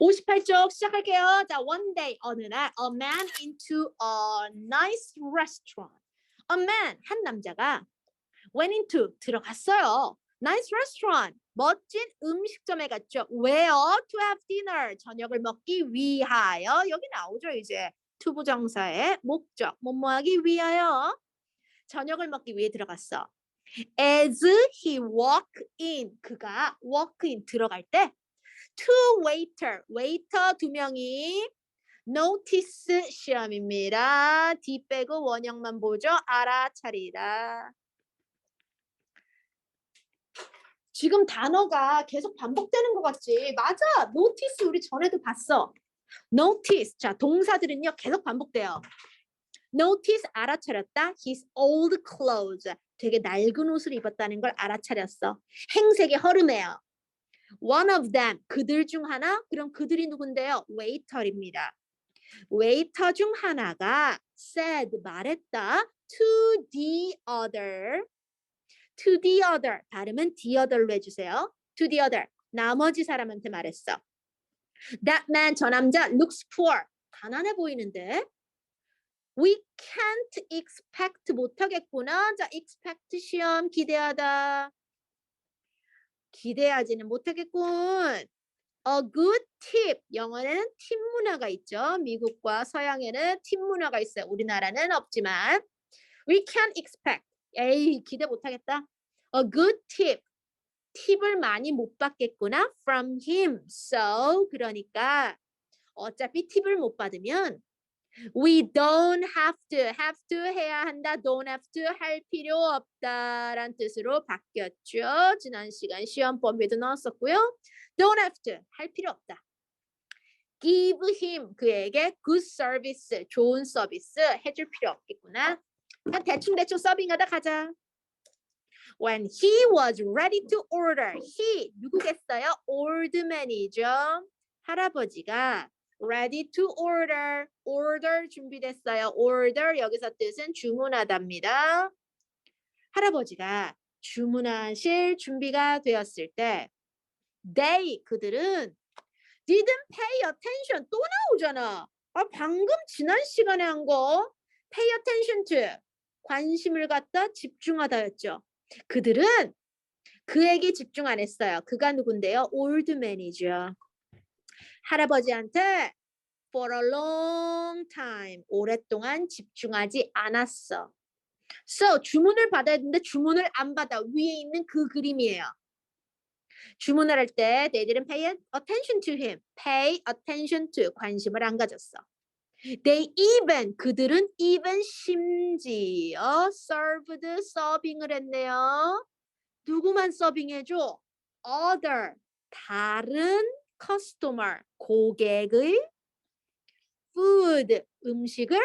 58쪽 시작할게요. 자, one day 어느 날 a man into a nice restaurant. A man 한 남자가 went into 들어갔어요. Nice restaurant 멋진 음식점에 갔죠. Where to have dinner 저녁을 먹기 위하여 여기 나오죠 이제 to 부정사의 목적 뭐뭐하기 위하여 저녁을 먹기 위해 들어갔어. As he walked in 그가 walk in 들어갈 때 two waiter waiter 두 명이 notice 시험입니다. D 빼고 원형만 보죠. 알아차리다. 지금 단어가 계속 반복되는 것 같지? 맞아. notice 우리 전에도 봤어. notice. 자, 동사들은요, 계속 반복돼요. notice 알아차렸다. His old clothes. 되게 낡은 옷을 입었다는 걸 알아차렸어. 행색이 허름해요. One of them. 그들 중 하나? 그럼 그들이 누군데요? waiter입니다. waiter 중 하나가 said 말했다. to the other. to the other. 발음은 the other로 해주세요. to the other. 나머지 사람한테 말했어. That man, 저 남자, looks poor. 가난해 보이는데. We can't expect 못하겠구나. 자, expect 시험 기대하다. 기대하지는 못하겠군. A good tip. 영어에는 팀 문화가 있죠. 미국과 서양에는 팀 문화가 있어요. 우리나라는 없지만. We can't expect. 에이, 기대 못하겠다. A good tip. 팁을 많이 못 받겠구나. From him. So, 그러니까 어차피 팁을 못 받으면 We don't have to, have to 해야 한다, don't have to 할 필요 없다라는 뜻으로 바뀌었죠. 지난 시간 시험 범위도 넣었었고요. Don't have to 할 필요 없다. Give him 그에게 good service, 좋은 서비스 해줄 필요 없겠구나. 그냥 대충 대충 서빙하다 가자. When he was ready to order, he 누구겠어요? Old man이죠. 할아버지가 ready to order, order 준비됐어요. order 여기서 뜻은 주문하다입니다. 할아버지가 주문하실 준비가 되었을 때 they 그들은 didn't pay attention 또 나오잖아. 아 방금 지난 시간에 한 거 pay attention to 관심을 갖다 집중하다였죠. 그들은 그에게 집중 안 했어요. 그가 누군데요? man이죠. 할아버지한테 for a long time 오랫동안 집중하지 않았어. So 주문을 받아야 되는데 주문을 안 받아 위에 있는 그 그림이에요. 주문을 할 때 they didn't pay attention to him. pay attention to 관심을 안 가졌어. They even 그들은 even 심지어 served 서빙을 했네요. 누구만 서빙해 줘? other 다른 customer 고객의 food 음식을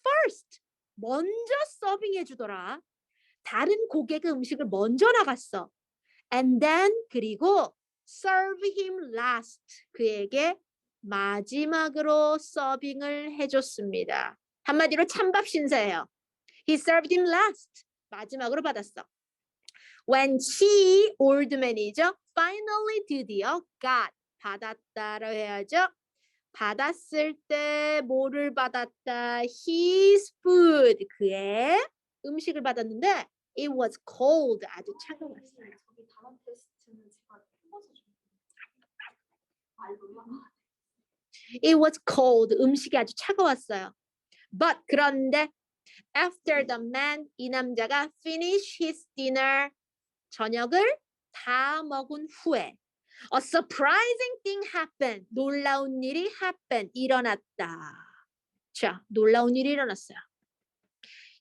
first 먼저 서빙해 주더라. 다른 고객의 음식을 먼저 나갔어. And then 그리고 serve him last 그에게 마지막으로 서빙을 해줬습니다. 한마디로 찬밥 신세예요. He served him last 마지막으로 받았어. When she old man이죠. Finally 드디어 got 받았다로 해야죠. 받았을 때 뭐를 받았다? His food. 그의 음식을 받았는데 it was cold. 아주 차가웠어요. 해봐서 좀 알고요. It was cold. 음식이 아주 차가웠어요. But 그런데 after the man 이 남자가 finish his dinner 저녁을 다 먹은 후에 a surprising thing happened. 놀라운 일이 happen 일어났다. 자, 놀라운 일이 일어났어요.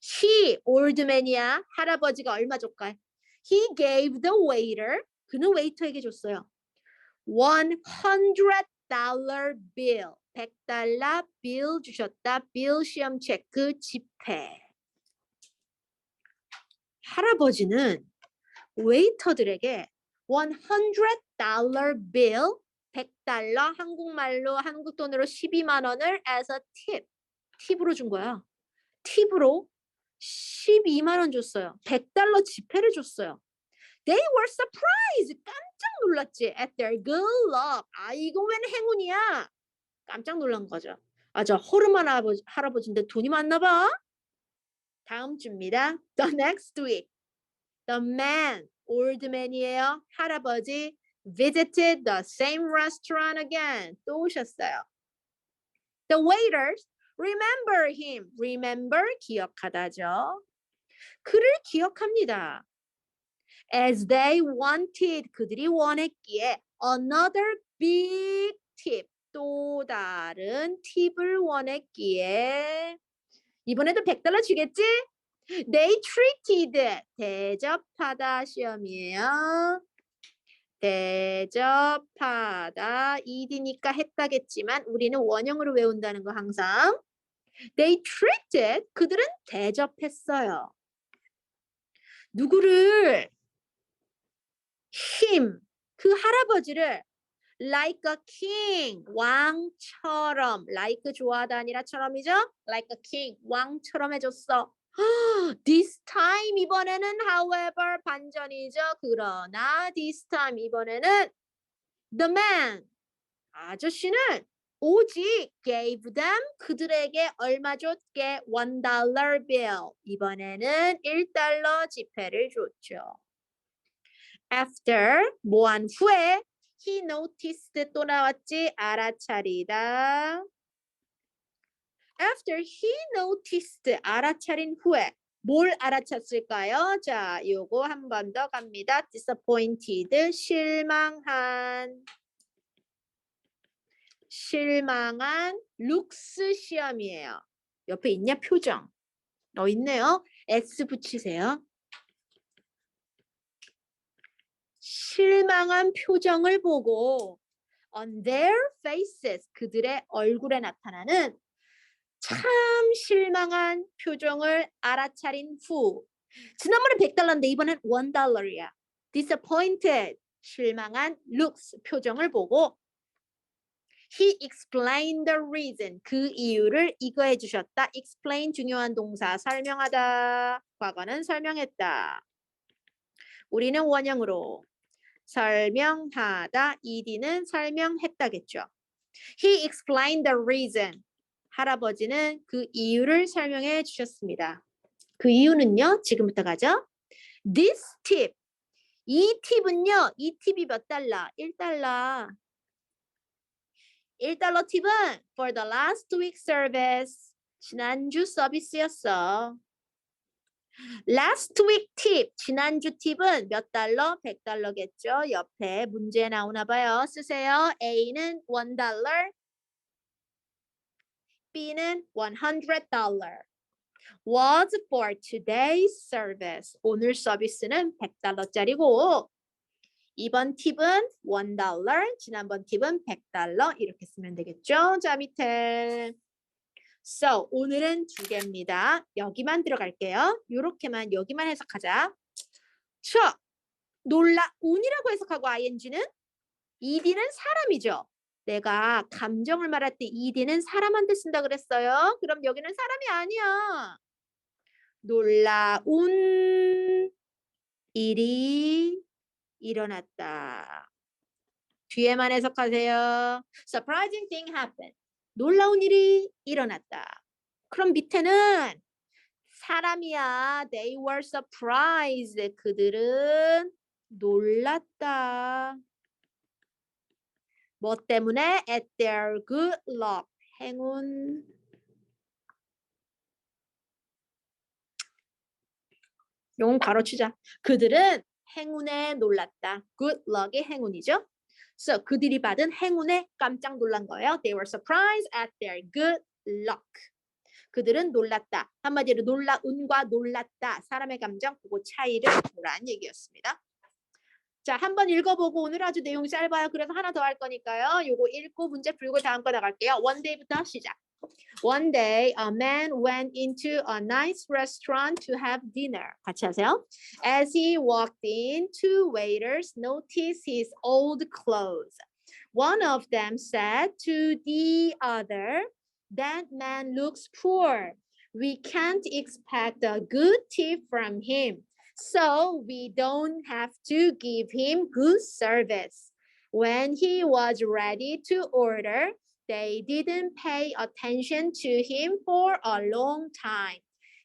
He man이야. 할아버지가 얼마 줬까? He gave the waiter. 그는 웨이터에게 줬어요. 100 달러 bill. 100달러 bill 주셨다. bill 시험 체크 지폐. 할아버지는 웨이터들에게 100 달러 bill 100달러 한국말로 한국 돈으로 12만 원을 as a tip 팁으로 준 거야. 팁으로 12만 원 줬어요. 100달러 지폐를 줬어요. They were surprised. 깜짝 놀랐지. At their good luck. 아 이거 웬 행운이야. 깜짝 놀란 거죠. 아저 허름한 할아버지, 할아버지인데 돈이 많나 봐. 다음 주입니다. The next week. The man, man이에요. 할아버지 visited the same restaurant again. 또 오셨어요. The waiters remember him. Remember 기억하다죠. 그를 기억합니다. As they wanted 그들이 원했기에 another big tip 또 다른 팁을 원했기에 이번에도 100달러 주겠지? They treated 대접하다 시험이에요. 대접하다 ed니까 했다겠지만 우리는 원형으로 외운다는 거 항상. They treated 그들은 대접했어요. 누구를? him 그 할아버지를 like a king 왕처럼. like 좋아하다 아니라처럼이죠? like a king 왕처럼 해줬어 this time 이번에는 however 반전이죠 그러나 this time 이번에는 the man 아저씨는 오직 gave them 그들에게 얼마 줬게 one dollar bill 이번에는 1달러 지폐를 줬죠. After 뭐한 후에 he noticed 또 나왔지 알아차리다. After he noticed 알아차린 후에 뭘 알아챘을까요? 자, 요거 한 번 더 갑니다. disappointed 실망한 실망한 룩스 시험이에요. 옆에 있냐 표정. 어 있네요. S 붙이세요. 실망한 표정을 보고 on their faces 그들의 얼굴에 나타나는 참 실망한 표정을 알아차린 후 지난번에 100달러인데 이번엔 1달러야. disappointed 실망한 looks 표정을 보고 He explained the reason. 그 이유를 이거 해 주셨다. explain 중요한 동사 설명하다. 과거는 설명했다. 우리는 원형으로 설명하다. ed는 설명했다겠죠. He explained the reason. 할아버지는 그 이유를 설명해 주셨습니다. 그 이유는요. 지금부터 가죠. This tip. 이 팁은요. 이 팁이 몇 달러? 1달러. 1달러 팁은 for the last week service. 지난주 서비스였어. last week 팁. 지난주 팁은 몇 달러? 100달러겠죠. 옆에 문제 나오나 봐요. 쓰세요. A는 1달러. B는 100 달러. was for today's service. 오늘 서비스는 100달러짜리고 이번 팁은 1달러, 지난번 팁은 100달러 이렇게 쓰면 되겠죠? 자 밑에 So 오늘은 두 개입니다. 여기만 들어갈게요. 요렇게만 여기만 해석하자. 자, 놀라 운이라고 해석하고 ing는 ed는 사람이죠. 내가 감정을 말할 때 ed는 사람한테 쓴다 그랬어요. 그럼 여기는 사람이 아니야. 놀라운 일이 일어났다. 뒤에만 해석하세요. Surprising thing happened. 놀라운 일이 일어났다. 그럼 밑에는 사람이야. They were surprised. 그들은 놀랐다. 뭐 때문에? At their good luck. 행운. 용은 가로치자. 그들은 행운에 놀랐다. Good luck의 행운이죠. So 그들이 받은 행운에 깜짝 놀란 거예요. They were surprised at their good luck. 그들은 놀랐다. 한마디로 놀라운과 놀랐다. 사람의 감정 그거 차이를 보란 얘기였습니다. 자, 한번 읽어보고 오늘 아주 내용이 짧아요. 그래서 하나 더 할 거니까요. 요거 읽고 문제 풀고 다음 거 나갈게요. One day부터 시작. One day, a man went into a nice restaurant to have dinner. 같이 하세요. As he walked in, two waiters noticed his old clothes. One of them said to the other, That man looks poor. We can't expect a good tip from him. So we don't have to give him good service. When he was ready to order, they didn't pay attention to him for a long time.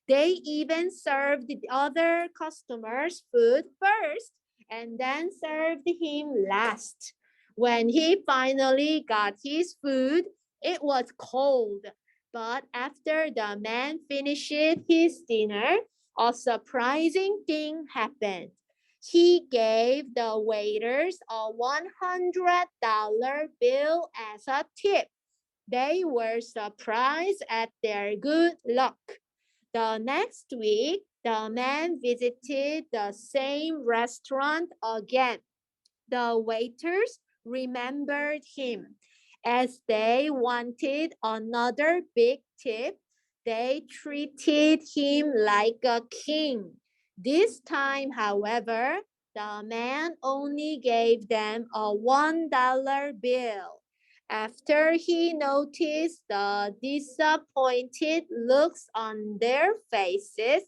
They even served the other customers food first and then served him last. When he finally got his food, it was cold. But after the man finished his dinner, a surprising thing happened. He gave the waiters a $100 bill as a tip. They were surprised at their good luck. The next week, the man visited the same restaurant again. The waiters remembered him. As they wanted another big tip, they treated him like a king. This time, however, the man only gave them a $1 bill. After he noticed the disappointed looks on their faces,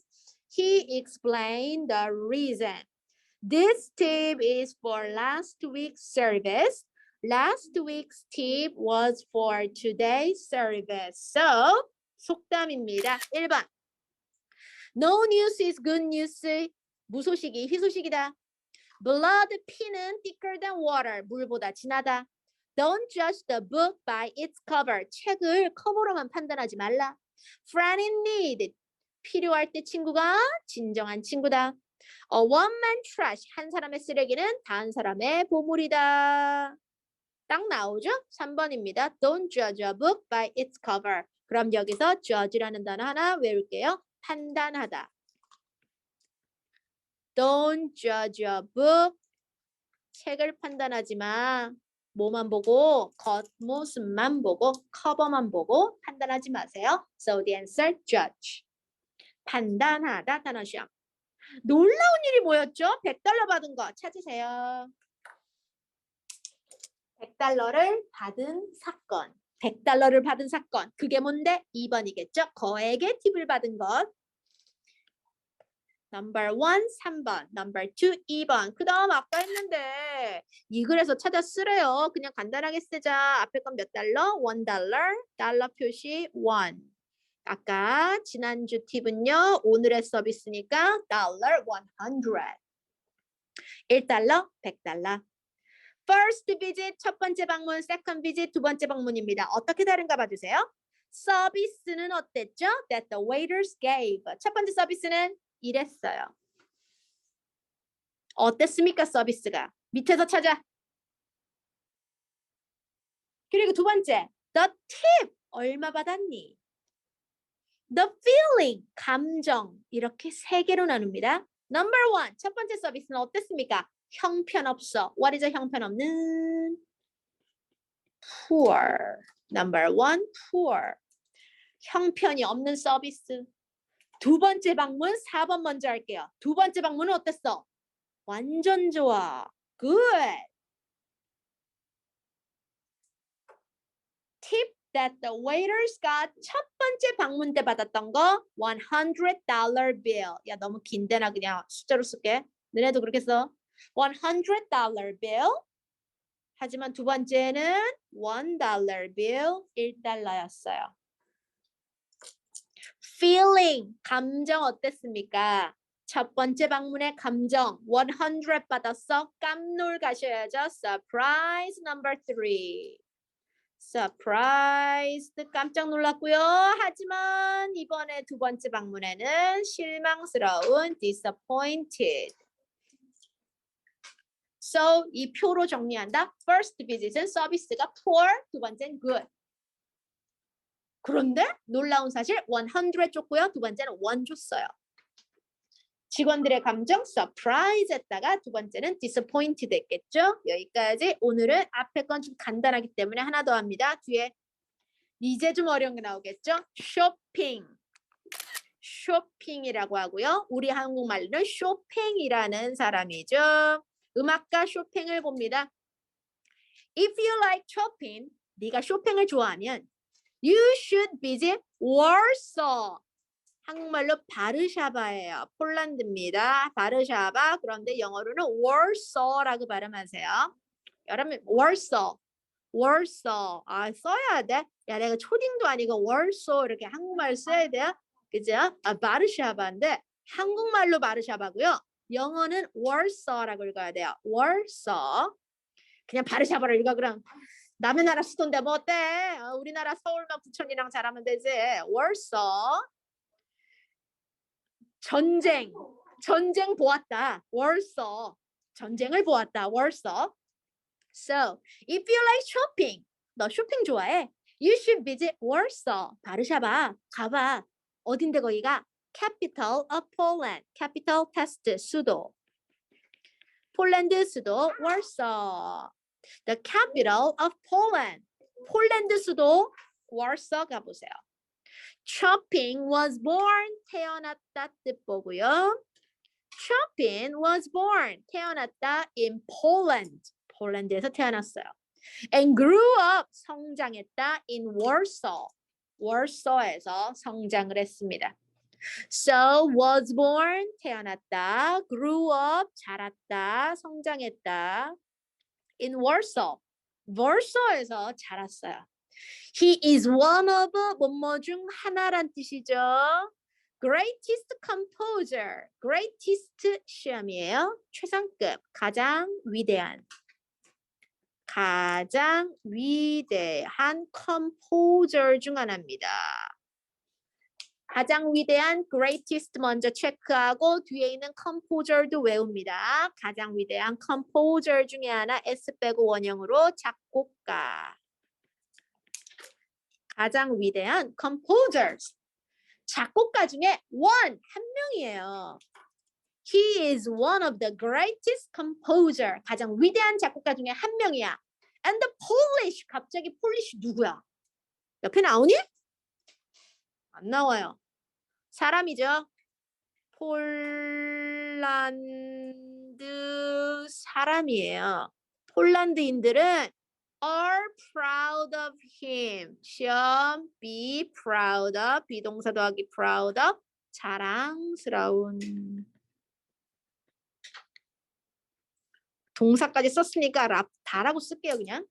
he explained the reason. This tip is for last week's service. Last week's tip was for today's service. So, 속담입니다. 1번. No news is good news. 무소식이 희소식이다. Blood 피는 thicker than water. 물보다 진하다. Don't judge the book by its cover. 책을 커버로만 판단하지 말라. Friend in need. 필요할 때 친구가 진정한 친구다. A one man trash. 한 사람의 쓰레기는 다른 사람의 보물이다. 딱 나오죠? 3번입니다. Don't judge a book by its cover. 그럼 여기서 judge라는 단어 하나 외울게요. 판단하다. Don't judge a book. 책을 판단하지 마. 뭐만 보고 겉모습만 보고 커버만 보고 판단하지 마세요. So the answer judge. 판단하다 단어 시험. 놀라운 일이 뭐였죠? 100달러 받은 거 찾으세요. 100달러를 받은 사건. 100달러를 받은 사건. 그게 뭔데? 2번이겠죠? 거액의 팁을 받은 것. number 1 3번, number 2 2번. 그 다음 아까 했는데 이 글에서 찾아 쓰래요. 그냥 간단하게 쓰자. 앞에 건 몇 달러? 1 달러. 달러 표시 1. 아까 지난주 팁은요. 오늘의 서비스니까 달러 100. 1달러, 100달러. First visit 첫 번째 방문, second visit 두 번째 방문입니다. 어떻게 다른가 봐주세요. 서비스는 어땠죠? That the waiters gave. 첫 번째 서비스는 이랬어요. 어땠습니까? 서비스가. 밑에서 찾아. 그리고 두 번째, the tip. 얼마 받았니? The feeling. 감정. 이렇게 세 개로 나눕니다. Number one. 첫 번째 서비스는 어땠습니까? 형편없어. What is a 형편없는? Poor. Number one, poor. 형편이 없는 서비스. 두 번째 방문 4번 먼저 할게요. 두 번째 방문은 어땠어? 완전 좋아. Good. Tip that the waiters got 첫 번째 방문 때 받았던 거 $100 bill. 야 너무 긴데 나 그냥 숫자로 쓸게. 너네도 그렇게 써. $100 bill. 하지만 두 번째는 $1 bill 1달러였어요. feeling 감정 어땠습니까? 첫 번째 방문의 감정 100 받았어. 깜놀 가셔야죠. surprise number 3. surprised 깜짝 놀랐고요. 하지만 이번에 두 번째 방문에는 실망스러운 disappointed. So 이 표로 정리한다. First visit은 서비스가 poor, 두 번째는 good. 그런데 놀라운 사실 100 줬고요. 두 번째는 1 줬어요. 직원들의 감정 surprise 했다가 두 번째는 disappointed 했겠죠. 여기까지 오늘은 앞에 건 좀 간단하기 때문에 하나 더 합니다. 뒤에 이제 좀 어려운 게 나오겠죠. 쇼핑. 쇼핑이라고 하고요. 우리 한국말로는 쇼팽이라는 사람이죠. 음악가 쇼팽을 봅니다. If you like shopping, 네가 쇼핑을 좋아하면 You should visit Warsaw. 한국말로 바르샤바예요. 폴란드입니다. 바르샤바. 그런데 영어로는 워서라고 발음하세요. 여러분 워서, 워서. 아 써야 돼. 야 내가 초딩도 아니고 워서 이렇게 한국말 써야 돼요. 그죠? 아 바르샤바인데 한국말로 바르샤바고요. 영어는 워서라고 읽어야 돼요. 워서. 그냥 바르샤바로 읽어 그럼. 남의 나라 수도인데 뭐 어때? 어, 우리나라 서울만 부천이랑 잘하면 되지. 워서. 전쟁. 전쟁 보았다. 월서. 전쟁을 보았다. 월서. So, if you like shopping, 너 쇼핑 좋아해? You should visit Warsaw. 바르샤바. 가봐. 어딘데 거기가? Capital of Poland. Capital test 수도. 폴란드 수도 Warsaw. The capital of Poland. 폴란드 수도 Warsaw 가보세요. Chopin was born 태어났다 뜻 보고요. Chopin was born 태어났다 in Poland. 폴란드에서 태어났어요. And grew up 성장했다 in Warsaw. Warsaw에서 성장을 했습니다. So was born 태어났다, grew up 자랐다, 성장했다 in Warsaw. Warsaw에서 자랐어요. He is one of 뭐뭐 중 하나란 뜻이죠. Greatest composer. Greatest 시험이에요. 최상급, 가장 위대한. 가장 위대한 composer 중 하나입니다. 가장 위대한 greatest 먼저 체크하고 뒤에 있는 composer도 외웁니다. 가장 위대한 composer 중에 하나 S 빼고 원형으로 작곡가. 가장 위대한 composers. 작곡가 중에 one 한 명이에요. He is one of the greatest composer. 가장 위대한 작곡가 중에 한 명이야. And the Polish. 갑자기 폴리시 누구야? 옆에 나오니? 안 나와요. 사람이죠. 폴란드 사람이에요. 폴란드인들은 are proud of him. 시험 be proud of 비동사 더하기 proud of 자랑스러운 동사까지 썼으니까 랍 다라고 쓸게요 그냥.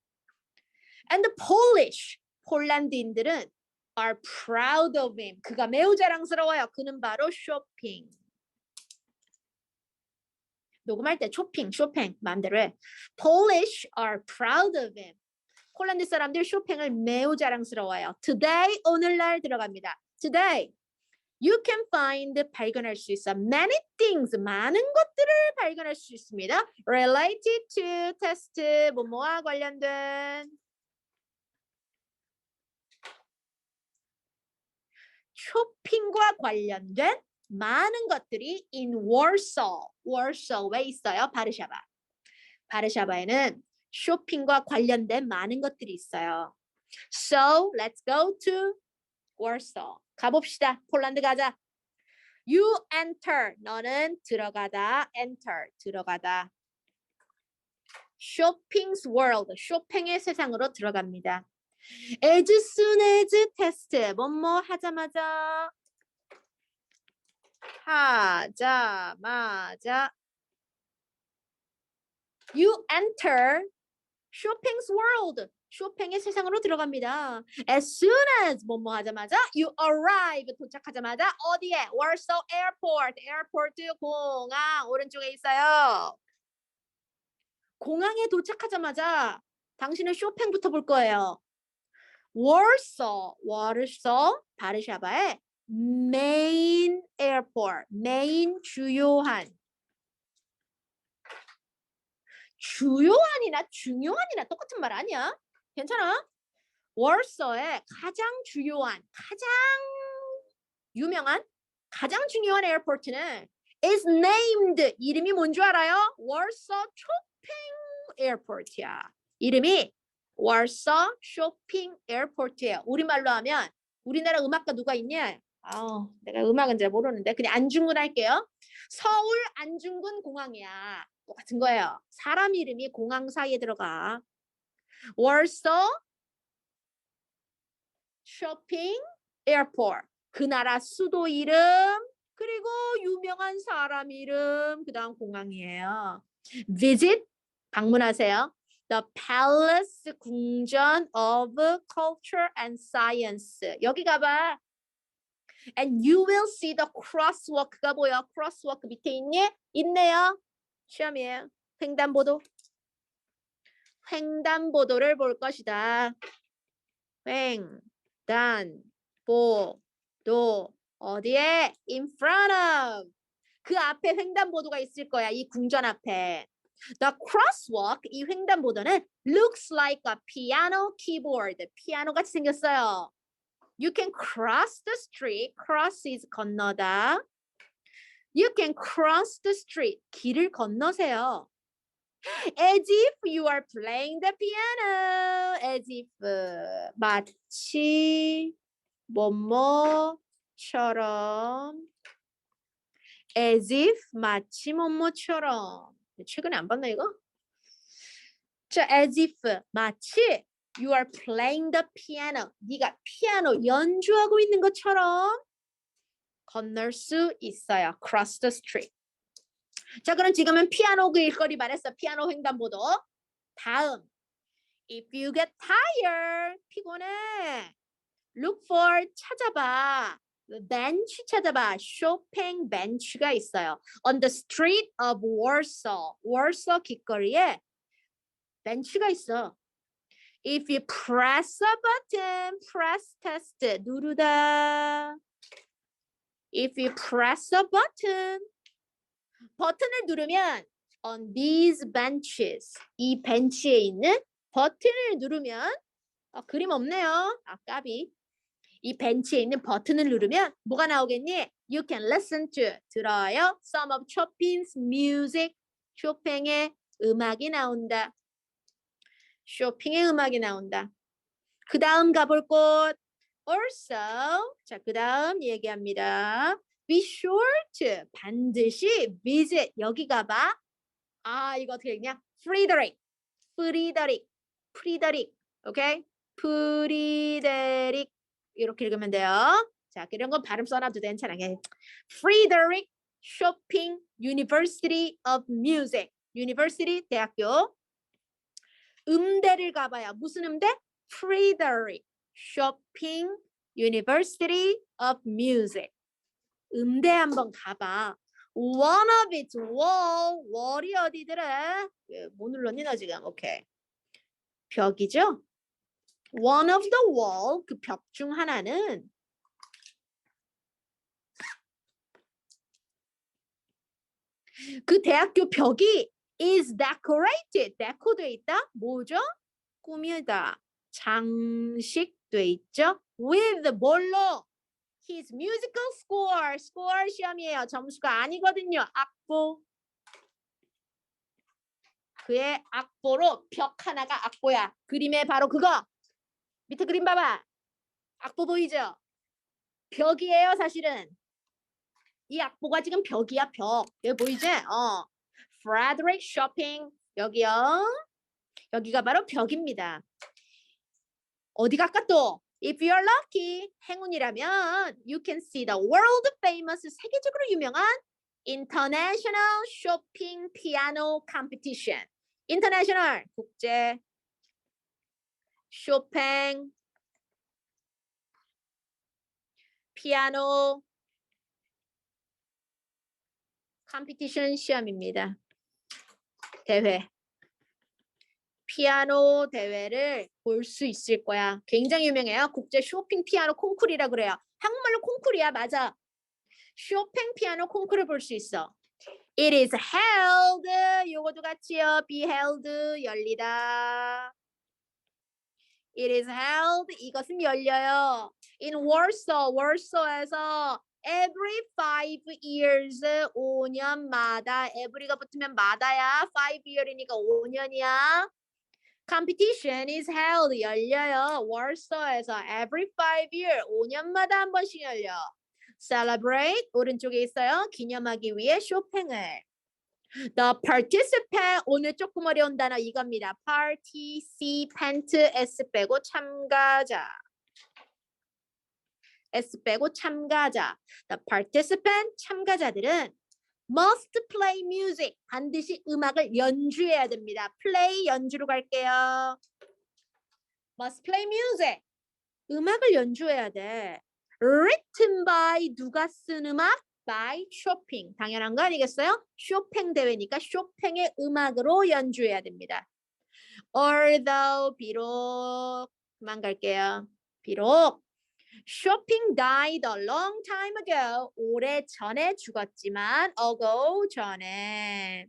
And the Polish 폴란드인들은 are proud of him. 그가 매우 자랑스러워요. 그는 바로 쇼핑. 녹음할 때 쇼핑, 쇼핑 마음대로 해. Polish are proud of him. 폴란드 사람들 쇼핑을 매우 자랑스러워요. Today 오늘날 들어갑니다. Today you can find 발견할 수 있어 many things 많은 것들을 발견할 수 있습니다. Related to test 뭐뭐와 관련된 쇼핑과 관련된 많은 것들이 in Warsaw, Warsaw에 있어요. 바르샤바. 바르샤바에는 쇼핑과 관련된 많은 것들이 있어요. So let's go to Warsaw. 가봅시다. 폴란드 가자. You enter. 너는 들어가다. Enter. 들어가다. Shopping's world. 쇼핑의 세상으로 들어갑니다. As soon as test. 뭐뭐 하자마자. 하자마자. You enter shopping's world. 쇼핑의 세상으로 들어갑니다. As soon as 뭐뭐 하자마자 you arrive 도착하자마자 어디에? Warsaw Airport. Airport 공항 오른쪽에 있어요. 공항에 도착하자마자 당신은 쇼핑부터 볼 거예요. Warsaw, Warsaw, 바르샤바의 main airport, main 주요한 주요한이나 중요한이나 똑같은 말 아니야? 괜찮아? 월서의 가장 주요한, 가장 유명한, 가장 중요한 에어포트는 is named 이름이 뭔 줄 알아요? 월서 쇼핑 에어포트야. 이름이 월서 쇼핑 에어포트예요. 우리말로 하면 우리나라 음악가 누가 있냐? 아, 내가 음악은 잘 모르는데 그냥 안중근 할게요. 서울 안중근 공항이야. 똑같은 거예요. 사람 이름이 공항 사이에 들어가. 월서 쇼핑 에어포트. 그 나라 수도 이름 그리고 유명한 사람 이름 그다음 공항이에요. visit 방문하세요. The Palace 궁전 of Culture and Science 여기 가봐. And you will see the crosswalk가 보여. crosswalk 밑에 있니? 있네요. 시험이에요. 횡단보도. 횡단보도를 볼 것이다. 횡단보도 어디에? In front of. 그 앞에 횡단보도가 있을 거야. 이 궁전 앞에. The crosswalk, 이 횡단보도는 looks like a piano keyboard. 피아노 같이 생겼어요. You can cross the street. Cross is 건너다. You can cross the street. 길을 건너세요. As if you are playing the piano. As if 마치 뭐뭐처럼. As if 마치 뭐뭐처럼. 최근에 안 봤나 이거? 자, as if 마치 you are playing the piano. 네가 피아노 연주하고 있는 것처럼 건널 수 있어요. Cross the street. 자, 그럼 지금은 피아노 그 일거리 말했어. 피아노 횡단보도. 다음. If you get tired, 피곤해. Look for 찾아봐. 벤치 찾아봐. 쇼팽 벤치가 있어요. On the street of Warsaw. Warsaw 길거리에 벤치가 있어. If you press a button, press test 누르다. If you press a button, 버튼을 누르면 on these benches 이 벤치에 있는 버튼을 누르면 아, 그림 없네요. 아 까비. 이 벤치에 있는 버튼을 누르면 뭐가 나오겠니? You can listen to 들어요. Some of Chopin's music. 쇼팽의 음악이 나온다. 쇼핑의 음악이 나온다. 그 다음 가볼 곳. Also. 자, 그 다음 얘기합니다. Be sure to 반드시 visit 여기 가봐. 아 이거 어떻게 읽냐? Frederick, Frederick, Frederick, 오케이? Frederick 이렇게 읽으면 돼요. 자 이런 건 발음 써놔도 괜찮아. 그냥 Frederick Chopin University of Music, University 대학교. 음대를 가봐야 무슨 음대? Frederick Chopin University of Music. 음대 한번 가봐. One of its wall. wall이 어디더라? 예, 뭐 눌렀니 너 지금? 오케이. 벽이죠? One of the wall. 그 벽 중 하나는 그 대학교 벽이 is decorated. 데코돼 있다? 뭐죠? 꾸미다. 장식돼 있죠? With 뭘로? his musical score. score 시험이에요. 점수가 아니거든요. 악보. 그의 악보로 벽 하나가 악보야. 그림에 바로 그거. 밑에 그림 봐봐. 악보 보이죠? 벽이에요, 사실은. 이 악보가 지금 벽이야, 벽. 여기 보이지? 어. Frederick Shopping. 여기요. 여기가 바로 벽입니다. 어디 갈까 또? If you're lucky, 행운이라면 you can see the world famous 세계적으로 유명한 International Shopping Piano Competition. International 국제 쇼팽 피아노 컴피티션 시험입니다. 대회. 피아노 대회를 볼 수 있을 거야. 굉장히 유명해요. 국제 쇼핑 피아노 콩쿠르이라 그래요. 한국말로 콩쿠르야. 맞아. 쇼팽 피아노 콩쿠르 볼수 있어. It is held. 요거도 같이요. be held. 열리다. It is held. 이것은 열려요. In Warsaw. Warsaw에서 every five years 5년마다 every가 붙으면 마다야. five year이니까 5년이야. Competition is held. 열려요. Warsaw에서 every five year. 5년마다 한 번씩 열려. Celebrate. 오른쪽에 있어요. 기념하기 위해 쇼팽을. The participant. 오늘 조금 어려운 단어 이겁니다. participant s 빼고 참가자. S 빼고 참가자. The participant 참가자들은 must play music 반드시 음악을 연주해야 됩니다. play 연주로 갈게요. must play music 음악을 연주해야 돼. written by 누가 쓴 음악? By 쇼핑 당연한 거 아니겠어요? 쇼팽 대회니까 쇼팽의 음악으로 연주해야 됩니다. although 비록 그만 갈게요. 비록 쇼핑 died a long time ago 오래 전에 죽었지만 ago 전에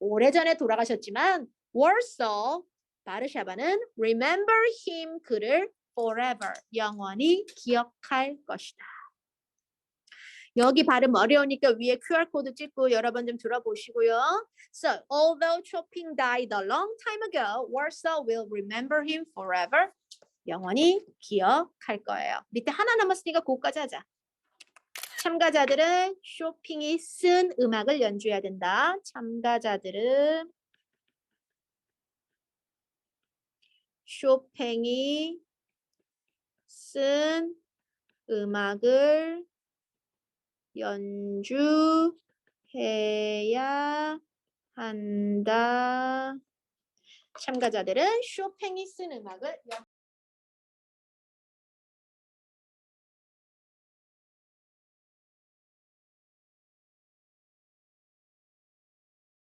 오래 전에 돌아가셨지만 Warsaw 바르샤바는 remember him 그를 forever 영원히 기억할 것이다. 여기 발음 어려우니까 위에 QR 코드 찍고 여러 번 좀 들어보시고요. So, although Chopin died a long time ago, Warsaw will remember him forever. 영원히 기억할 거예요. 밑에 하나 남았으니까 그거까지 하자. 참가자들은 쇼핑이 쓴 음악을 연주해야 된다. 참가자들은 쇼팽이 쓴 음악을 연주해야 한다. 참가자들은 쇼팽이 쓴 음악을 연